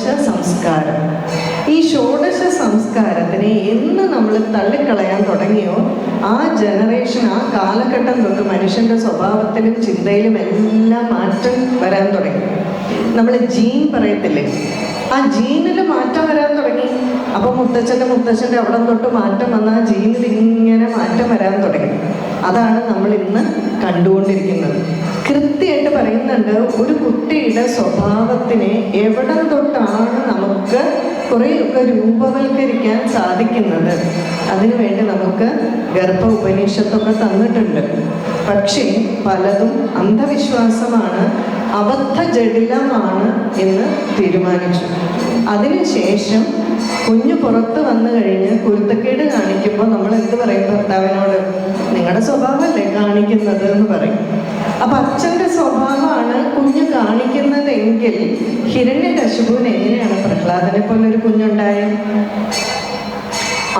ഷോഡശ സംസ്കാരം. ഈ ഷോഡശ സംസ്കാരത്തിനെ എന്ന് നമ്മൾ തള്ളിക്കളയാൻ തുടങ്ങിയോ ആ ജനറേഷൻ ആ കാലഘട്ടം തൊട്ട് മനുഷ്യന്റെ സ്വഭാവത്തിലും ചിന്തയിലും എല്ലാം മാറ്റം വരാൻ തുടങ്ങി. നമ്മൾ ജീൻ പറയത്തില്ലേ? ആ ജീനിൽ മാറ്റം വരാൻ തുടങ്ങി. അപ്പൊ മുത്തച്ഛന്റെ മുത്തച്ഛന്റെ അവിടെ തൊട്ട് മാറ്റം വന്ന ആ ജീനിൽ ഇങ്ങനെ മാറ്റം വരാൻ തുടങ്ങി. അതാണ് നമ്മൾ ഇന്ന് കണ്ടുകൊണ്ടിരിക്കുന്നത്. കൃത്യമായിട്ട് പറയുന്നുണ്ട് ഒരു കുട്ടിയുടെ സ്വഭാവത്തിനെ എവിടെ തൊട്ടാണ് നമുക്ക് കുറേയൊക്കെ രൂപവൽക്കരിക്കാൻ സാധിക്കുന്നത്. അതിനുവേണ്ടി നമുക്ക് ഗർഭ ഉപനിഷത്തൊക്കെ തന്നിട്ടുണ്ട്. പക്ഷേ പലതും അന്ധവിശ്വാസമാണ് അബദ്ധ ജടിലമാണ് എന്ന് തീരുമാനിച്ചു. അതിനുശേഷം കുഞ്ഞു പുറത്ത് വന്നു കഴിഞ്ഞ് കുരുത്തക്കേട് കാണിക്കുമ്പോൾ നമ്മൾ എന്ത് പറയും ഭർത്താവിനോട്? നിങ്ങളുടെ സ്വഭാവമല്ലേ കാണിക്കുന്നത് എന്ന് പറയും. അപ്പൊ അച്ഛന്റെ സ്വഭാവമാണ് കുഞ്ഞ് കാണിക്കുന്നതെങ്കിൽ ഹിരണ്യകശുപുവിന് എങ്ങനെയാണ് പ്രഹ്ലാദനെ പോലെ ഒരു കുഞ്ഞുണ്ടായത്?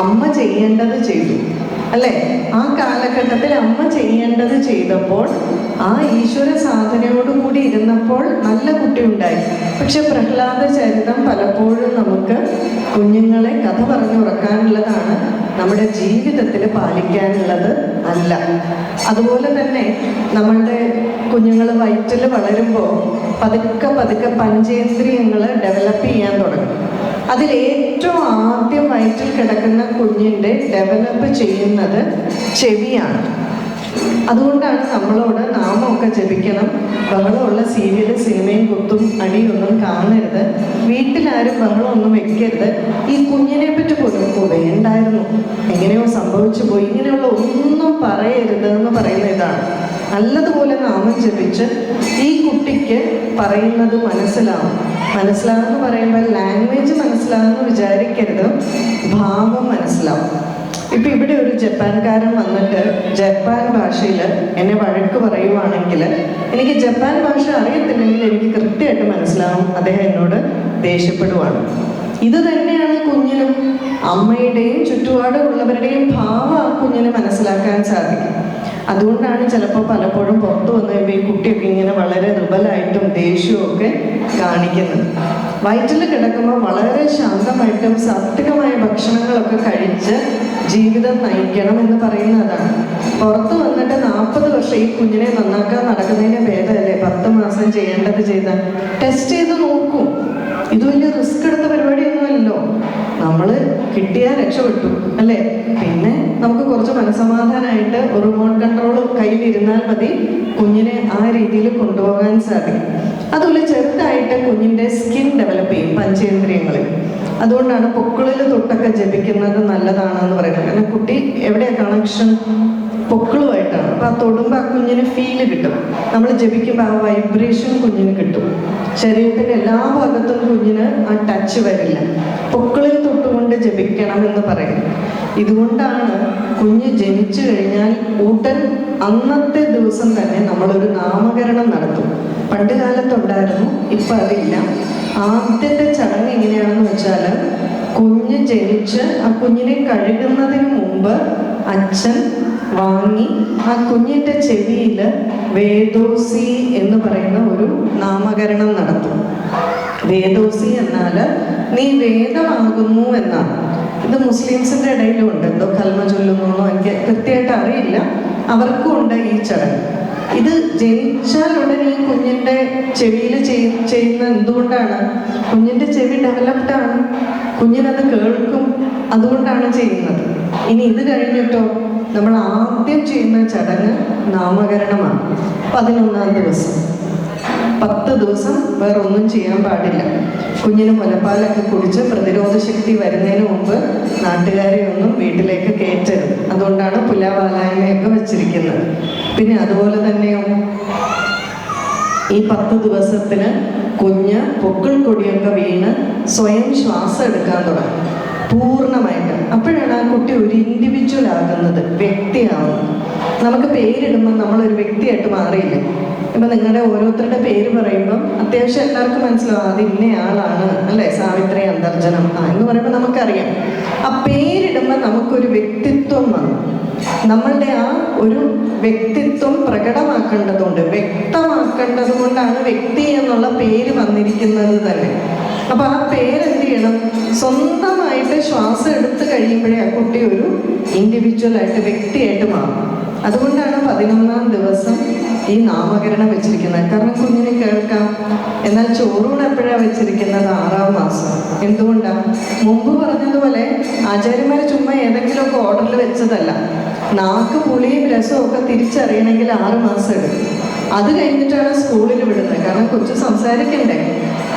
അമ്മ ചെയ്യേണ്ടത് ചെയ്തു. അല്ലേ? ആ കാലഘട്ടത്തിൽ അമ്മ ചെയ്യേണ്ടത് ചെയ്തപ്പോൾ ആ ഈശ്വര സാധനയോടുകൂടി ഇരുന്നപ്പോൾ നല്ല കുട്ടി ഉണ്ടായി പക്ഷെ പ്രഹ്ലാദ ചരിതം പലപ്പോഴും നമുക്ക് കുഞ്ഞുങ്ങളെ കഥ പറഞ്ഞുറക്കാനുള്ളതാണ് നമ്മുടെ ജീവിതത്തിൽ പാലിക്കാനുള്ളത് അല്ല. അതുപോലെ തന്നെ നമ്മളുടെ കുഞ്ഞുങ്ങൾ വയറ്റിൽ വളരുമ്പോൾ പതുക്കെ പതുക്കെ പഞ്ചേന്ദ്രിയങ്ങൾ ഡെവലപ്പ് ചെയ്യാൻ തുടങ്ങും. അതിൽ ഏറ്റവും ആദ്യം വയറ്റിൽ കിടക്കുന്ന കുഞ്ഞിന്റെ ഡെവലപ്പ് ചെയ്യുന്നത് ചെവിയാണ്. അതുകൊണ്ടാണ് നമ്മളോട് നാമമൊക്കെ ജപിക്കണം. ബഹളമുള്ള സീരിയൽ സിനിമയും കുത്തും അടിയൊന്നും കാണരുത്. വീട്ടിലാരും ബഹളമൊന്നും വെക്കരുത്. ഈ കുഞ്ഞിനെ പറ്റി പോലും "ഓ, എങ്ങനെയോ സംഭവിച്ചു പോയി. ഇങ്ങനെയുള്ള ഒന്നും പറയരുത് എന്ന് പറയുന്ന ഇതാണ്. നല്ലതുപോലെ നാമം ജപിച്ച് ഈ കുട്ടിക്ക് പറയുന്നത് മനസ്സിലാവും. മനസ്സിലാവുമെന്ന് പറയുമ്പോൾ ലാംഗ്വേജ് മനസ്സിലാവുമെന്ന് വിചാരിക്കരുത്. ഭാവം മനസ്സിലാവും. ഇപ്പം ഇവിടെ ഒരു ജപ്പാൻകാരൻ വന്നിട്ട് ജപ്പാൻ ഭാഷയിൽ എന്നെ വഴക്ക് പറയുവാണെങ്കിൽ എനിക്ക് ജപ്പാൻ ഭാഷ അറിയത്തില്ലെങ്കിൽ എനിക്ക് കൃത്യമായിട്ട് മനസ്സിലാവും. അദ്ദേഹം എന്നോട് ദേഷ്യപ്പെടുവാണ്. ഇത് തന്നെയാണ് കുഞ്ഞിനും അമ്മയുടെയും ചുറ്റുപാടുമുള്ളവരുടെയും ഭാവം ആ കുഞ്ഞിന് മനസ്സിലാക്കാൻ സാധിക്കും. അതുകൊണ്ടാണ് ചിലപ്പോൾ പലപ്പോഴും പുറത്തു വന്നു കഴിയുമ്പോൾ ഈ കുട്ടിയൊക്കെ ഇങ്ങനെ വളരെ ദുർബലായിട്ടും ദേഷ്യവും ഒക്കെ കാണിക്കുന്നത്. വയറ്റിൽ കിടക്കുമ്പോൾ വളരെ ശാന്തമായിട്ടും സാത്വികമായ ഭക്ഷണങ്ങളൊക്കെ കഴിച്ച് ജീവിതം നയിക്കണം എന്ന് പറയുന്നതാണ്. പുറത്തു വന്നിട്ട് നാൽപ്പത് വർഷം ഈ കുഞ്ഞിനെ നന്നാക്കാൻ നടക്കുന്നതിന് ഭേദമല്ലേ? പത്ത് മാസം ചെയ്യേണ്ടത് ചെയ്ത ടെസ്റ്റ് ചെയ്ത് നോക്കും. ഇത് വലിയ റിസ്ക് എടുത്ത പരിപാടിയൊന്നുമല്ലോ നമ്മൾ കിട്ടിയാൽ രക്ഷപ്പെട്ടു അല്ലേ? പിന്നെ നമുക്ക് കുറച്ച് മനസമാധാനമായിട്ട് റിമോട്ട് കൺട്രോൾ കയ്യിലിരുന്നാൽ മതി. കുഞ്ഞിനെ ആ രീതിയിൽ കൊണ്ടുപോകാൻ സാധിക്കും. അതുപോലെ ചെറുതായിട്ട് കുഞ്ഞിന്റെ സ്കിൻ ഡെവലപ്പ് ചെയ്യും പഞ്ചേന്ദ്രിയങ്ങളിൽ. അതുകൊണ്ടാണ് പൊക്കിളിൽ തൊട്ടൊക്കെ ജപിക്കുന്നത് നല്ലതാണെന്ന് പറയുന്നത്. കാരണം കുട്ടി എവിടെയാണ് കണക്ഷൻ പൊക്കിളുമായിട്ടാണ്. അപ്പൊ ആ തൊടുമ്പോൾ ആ കുഞ്ഞിന് ഫീൽ കിട്ടും. നമ്മൾ ജപിക്കുമ്പോൾ ആ വൈബ്രേഷൻ കുഞ്ഞിന് കിട്ടും. ശരീരത്തിന്റെ എല്ലാ ഭാഗത്തും കുഞ്ഞിന് ആ ടച്ച് വരില്ല. പൊക്കിളിൽ തൊട്ടുകൊണ്ട് ജപിക്കണം എന്ന് പറയും. ഇതുകൊണ്ടാണ് കുഞ്ഞ് ജനിച്ചു കഴിഞ്ഞാൽ ഉടൻ അന്നത്തെ ദിവസം തന്നെ നമ്മളൊരു നാമകരണം നടത്തും. പണ്ട് കാലത്തുണ്ടായിരുന്നു ഇപ്പൊ അതില്ല. ആദ്യത്തെ ചടങ്ങ് എങ്ങനെയാണെന്ന് വെച്ചാൽ കുഞ്ഞ് ജനിച്ച് ആ കുഞ്ഞിനെ കഴുകുന്നതിന് മുമ്പ് അച്ഛൻ വാങ്ങി ആ കുഞ്ഞിന്റെ ചെവിയിൽ വേദോസി എന്ന് പറയുന്ന ഒരു നാമകരണം നടത്തും. വേദോസി എന്നാൽ നീ വേദമാകുന്നു എന്നാണ്. ഇത് മുസ്ലിംസിന്റെ ഇടയിലും ഉണ്ട് എന്തോ കൽമ ചൊല്ലുന്നു എനിക്ക് കൃത്യമായിട്ട് അറിയില്ല. അവർക്കും ഉണ്ട് ഈ ചടങ്ങ്. ഇത് ജനിച്ചാൽ ഉടനെ ഈ കുഞ്ഞിന്റെ ചെവിയിൽ ചെയ്യുന്ന എന്തുകൊണ്ടാണ്? കുഞ്ഞിന്റെ ചെവി ഡെവലപ്ഡ് ആണ്. കുഞ്ഞിനത് കേൾക്കും. അതുകൊണ്ടാണ് ചെയ്യുന്നത്. ഇനി ഇത് കഴിഞ്ഞിട്ടോ? നമ്മൾ ആദ്യം ചെയ്യുന്ന ചടങ്ങ് നാമകരണമാണ്. പതിനൊന്നാം ദിവസം. പത്ത് ദിവസം വേറെ ഒന്നും ചെയ്യാൻ പാടില്ല. കുഞ്ഞിന് മുലപ്പാലൊക്കെ കുടിച്ച് പ്രതിരോധ ശക്തി വരുന്നതിന് മുമ്പ് നാട്ടുകാരെ ഒന്നും വീട്ടിലേക്ക് കയറ്റരുത്. അതുകൊണ്ടാണ് പുലാവാലായ്മയൊക്കെ വെച്ചിരിക്കുന്നത്. പിന്നെ അതുപോലെ തന്നെയോ ഈ പത്ത് ദിവസത്തിന് കുഞ്ഞ് പൊക്കിൾ കൊടിയൊക്കെ വീണ് സ്വയം ശ്വാസം എടുക്കാൻ തുടങ്ങും. പൂർണമായിട്ട്. അപ്പോഴാണ് ആ കുട്ടി ഒരു ഇൻഡിവിജ്വൽ ആകുന്നത് വ്യക്തിയാവുന്നത്. നമുക്ക് പേരിടുമ്പോൾ നമ്മളൊരു വ്യക്തിയായിട്ട് മാറിയില്ലേ? ഇപ്പം നിങ്ങളുടെ ഓരോരുത്തരുടെ പേര് പറയുമ്പം അത്യാവശ്യം എല്ലാവർക്കും മനസ്സിലാവും അത് ഇന്ന അല്ലേ ആ എന്ന് പറയുമ്പോൾ നമുക്കറിയാം. ആ പേരിടുമ്പോൾ നമുക്കൊരു വ്യക്തിത്വം വന്നു. നമ്മളുടെ ആ ഒരു വ്യക്തിത്വം പ്രകടമാക്കേണ്ടതുണ്ട്. വ്യക്തമാക്കേണ്ടത് കൊണ്ടാണ് വ്യക്തി എന്നുള്ള പേര് വന്നിരിക്കുന്നത് തന്നെ. അപ്പൊ ആ പേരെന്ത് ചെയ്യണം സ്വന്തമായിട്ട് ശ്വാസം എടുത്തു കഴിയുമ്പോഴേ ആ കുട്ടി ഒരു ഇൻഡിവിജ്വൽ ആയിട്ട് വ്യക്തിയായിട്ട് മാറും. അതുകൊണ്ടാണ് പതിനൊന്നാം ദിവസം ഈ നാമകരണം വെച്ചിരിക്കുന്നത്. കാരണം കുഞ്ഞിനെ കേൾക്കാം. എന്നാൽ ചോറൂണ് എപ്പോഴാണ് വെച്ചിരിക്കുന്നത്? ആറാം മാസം. എന്തുകൊണ്ടാണ് മുമ്പ് പറഞ്ഞതുപോലെ ആചാര്യന്മാർ ചുമ്മാ ഏതെങ്കിലുമൊക്കെ ഓർഡറിൽ വെച്ചതല്ല. നാക്ക് പുളിയും രസവും ഒക്കെ തിരിച്ചറിയണമെങ്കിൽ ആറ് മാസം എടുക്കും. അത് കഴിഞ്ഞിട്ടാണ് സ്കൂളിൽ വിടുന്നത്. കാരണം കൊച്ചു സംസാരിക്കണ്ടേ?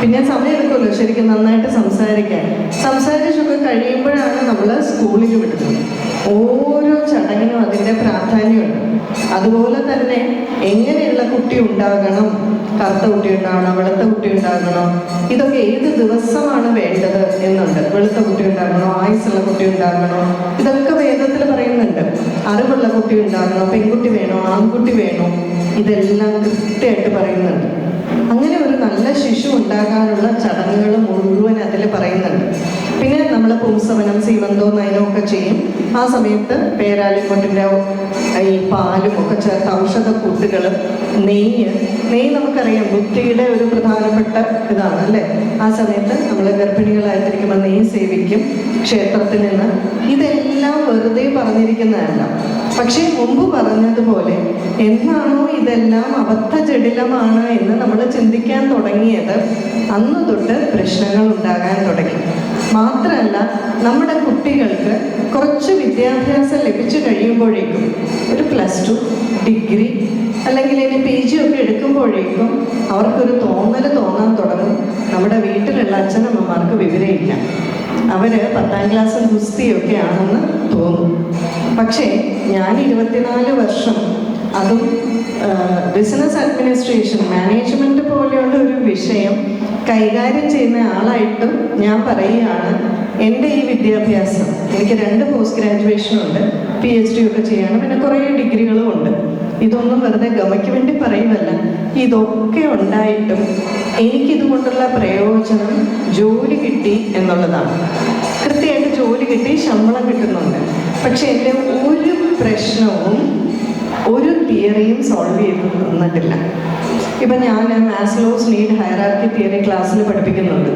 പിന്നെ സമയം എടുക്കുമല്ലോ ശരിക്കും നന്നായിട്ട് സംസാരിക്കാൻ. സംസാരിച്ചൊക്കെ കഴിയുമ്പോഴാണ് നമ്മൾ സ്കൂളിൽ വിടുന്നത്. ഓരോ ചടങ്ങിനും അതിന്റെ പ്രാധാന്യമുണ്ട്. അതുപോലെ തന്നെ എങ്ങനെയുള്ള കുട്ടി ഉണ്ടാകണം? കറുത്ത കുട്ടി ഉണ്ടാകണം വെളുത്ത കുട്ടി ഉണ്ടാകണം ഇതൊക്കെ ഏത് ദിവസമാണ് വേണ്ടത് എന്നുണ്ട്. വെളുത്ത കുട്ടി ഉണ്ടാകണോ? ആയുസുള്ള കുട്ടി ഉണ്ടാകണോ? ഇതൊക്കെ വേദത്തിൽ പറയുന്നുണ്ട്. അറിവുള്ള കുട്ടി ഉണ്ടാകണോ? പെൺകുട്ടി വേണോ? ആൺകുട്ടി വേണോ? ഇതെല്ലാം കൃത്യമായിട്ട് പറയുന്നുണ്ട്. അങ്ങനെ ഒരു നല്ല ശിശു ഉണ്ടാകാനുള്ള ചടങ്ങുകൾ മുഴുവൻ അതിൽ പറയുന്നുണ്ട്. പിന്നെ നമ്മൾ പുംസവനം സീമന്തോ നയനോ ഒക്കെ ചെയ്യും. ആ സമയത്ത് പേരാലിക്കൊണ്ടിന്റെ ഈ പാലും ഒക്കെ ചേർത്ത് ഔഷധക്കൂട്ടുകൾ നെയ്യ്. നെയ്യ് നമുക്കറിയാം ബുദ്ധിയുടെ ഒരു പ്രധാനപ്പെട്ട ഇതാണ് അല്ലേ? ആ സമയത്ത് നമ്മൾ ഗർഭിണികളായിട്ടിരിക്കുമ്പോൾ നെയ്യ് സേവിക്കും ക്ഷേത്രത്തിൽ നിന്ന്. ഇതെല്ലാം വെറുതെ പറഞ്ഞിരിക്കുന്നതല്ല. പക്ഷേ മുമ്പ് പറഞ്ഞതുപോലെ എന്നാണോ ഇതെല്ലാം അബദ്ധ ജടിലമാണ് എന്ന് നമ്മൾ ചിന്തിക്കാൻ തുടങ്ങിയത്? അന്ന് തൊട്ട് പ്രശ്നങ്ങൾ ഉണ്ടാകാൻ തുടങ്ങി. മാത്രമല്ല നമ്മുടെ കുട്ടികൾക്ക് കുറച്ച് വിദ്യാഭ്യാസം ലഭിച്ചു കഴിയുമ്പോഴേക്കും ഒരു പ്ലസ് ടു ഡിഗ്രി അല്ലെങ്കിൽ ഇനി പി ജി ഒക്കെ എടുക്കുമ്പോഴേക്കും അവർക്കൊരു തോന്നൽ തോന്നാൻ തുടങ്ങും. നമ്മുടെ വീട്ടിലുള്ള അച്ഛനമ്മമാർക്ക് വിവരമില്ല. അവർ പത്താം ക്ലാസ് ഗുസ്തിയൊക്കെ ആണെന്ന് തോന്നും. പക്ഷേ ഞാൻ ഇരുപത്തിനാല് വർഷം അതും ബിസിനസ് അഡ്മിനിസ്ട്രേഷൻ മാനേജ്മെന്റ് പോലെയുള്ള ഒരു വിഷയം കൈകാര്യം ചെയ്യുന്ന ആളായിട്ടും ഞാൻ പറയുകയാണ് എന്റെ ഈ വിദ്യാഭ്യാസം എനിക്ക് രണ്ട് പോസ്റ്റ് ഗ്രാജുവേഷനും ഉണ്ട് പി എച്ച് ഡി ഒക്കെ ചെയ്യണം പിന്നെ കുറേ ഡിഗ്രികളും ഉണ്ട്. ഇതൊന്നും വെറുതെ ഗമയ്ക്ക് വേണ്ടി പറയുമല്ല ഇതൊക്കെ ഉണ്ടായിട്ടും എനിക്കിതുകൊണ്ടുള്ള പ്രയോജനം ജോലി കിട്ടി എന്നുള്ളതാണ്. കൃത്യമായിട്ട് ജോലി കിട്ടി ശമ്പളം കിട്ടുന്നുണ്ട്. പക്ഷെ എന്റെ ഒരു പ്രശ്നവും ഒരു തിയറിയും സോൾവ് ചെയ്ത് തന്നിട്ടില്ല ഇപ്പം ഞാൻ മാസ്ലോസ് നീഡ് ഹയറാർക്കി തിയറി ക്ലാസ്സിൽ പഠിപ്പിക്കുന്നുണ്ട്.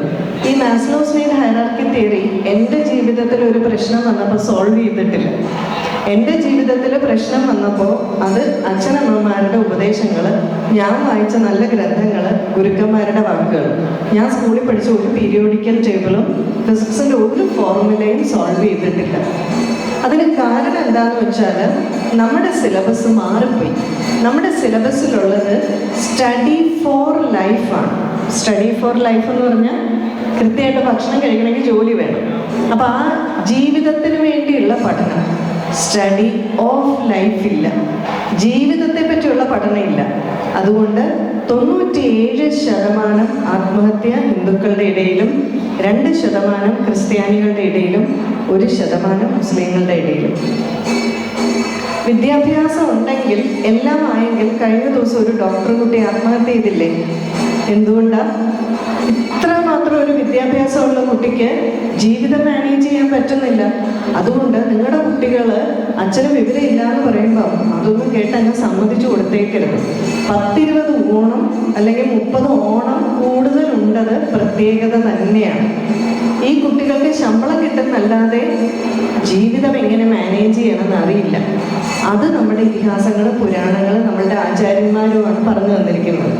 ഈ മാസ്ലോസ് നീഡ് ഹയറാർക്കി തിയറി എന്റെ ജീവിതത്തിൽ ഒരു പ്രശ്നം വന്നപ്പോൾ സോൾവ് ചെയ്തിട്ടില്ല. എന്റെ ജീവിതത്തിൽ പ്രശ്നം വന്നപ്പോൾ അത് അച്ഛനമ്മമാരുടെ ഉപദേശങ്ങൾ ഞാൻ വായിച്ച നല്ല ഗ്രന്ഥങ്ങൾ ഗുരുക്കന്മാരുടെ വാക്കുകൾ ഞാൻ സ്കൂളിൽ പഠിച്ച ഒരു പീരിയോഡിക്കൽ ടേബിളും ഫിസിക്സിന്റെ ഒരു ഫോർമുലയും സോൾവ് ചെയ്തിട്ടില്ല. അതിന് കാരണം എന്താന്ന് വെച്ചാൽ നമ്മുടെ സിലബസ് മാറിപ്പോയി. നമ്മുടെ സിലബസിലുള്ളത് സ്റ്റഡി ഫോർ ലൈഫാണ് സ്റ്റഡി ഫോർ ലൈഫ് എന്ന് പറഞ്ഞാൽ കൃത്യമായിട്ട് ഭക്ഷണം കഴിക്കണമെങ്കിൽ ജോലി വേണം. അപ്പം ആ ജീവിതത്തിന് വേണ്ടിയുള്ള പഠനം. സ്റ്റഡി ഓഫ് ലൈഫ് ഇല്ല. ജീവിതത്തെ പറ്റിയുള്ള പഠനം ഇല്ല. അതുകൊണ്ട് തൊണ്ണൂറ്റിയേഴ് ശതമാനം ആത്മഹത്യ ഹിന്ദുക്കളുടെ ഇടയിലും രണ്ട് ശതമാനം ക്രിസ്ത്യാനികളുടെ ഇടയിലും ഒരു ശതമാനം മുസ്ലിങ്ങളുടെ ഇടയിലും. വിദ്യാഭ്യാസം ഉണ്ടെങ്കിൽ എല്ലാം ആയെങ്കിൽ കഴിഞ്ഞ ദിവസം ഒരു ഡോക്ടർ കുട്ടി ആത്മഹത്യ ചെയ്തില്ലേ? എന്തുകൊണ്ടാ? ഇത്ര മാത്രം ഒരു വിദ്യാഭ്യാസമുള്ള കുട്ടിക്ക് ജീവിതം മാനേജ് ചെയ്യാൻ പറ്റുന്നില്ല. അതുകൊണ്ട് നിങ്ങളുടെ കുട്ടികൾ അച്ഛന് വിവരമില്ല എന്ന് പറയുമ്പോൾ അതൊന്നും കേട്ട് അങ്ങ് സമ്മതിച്ചു കൊടുത്തേക്കരുത്. പത്തിരുപത് ഓണം അല്ലെങ്കിൽ മുപ്പത് ഓണം കൂടുതലുണ്ടത് പ്രത്യേകത തന്നെയാണ്. ഈ കുട്ടികൾക്ക് ശമ്പളം കിട്ടുന്നല്ലാതെ ജീവിതം എങ്ങനെ മാനേജ് ചെയ്യണമെന്ന് അറിയില്ല. അത് നമ്മുടെ ഇതിഹാസങ്ങളും പുരാണങ്ങളും നമ്മളുടെ ആചാര്യന്മാരുമാണ് പറഞ്ഞു തന്നിരിക്കുന്നത്.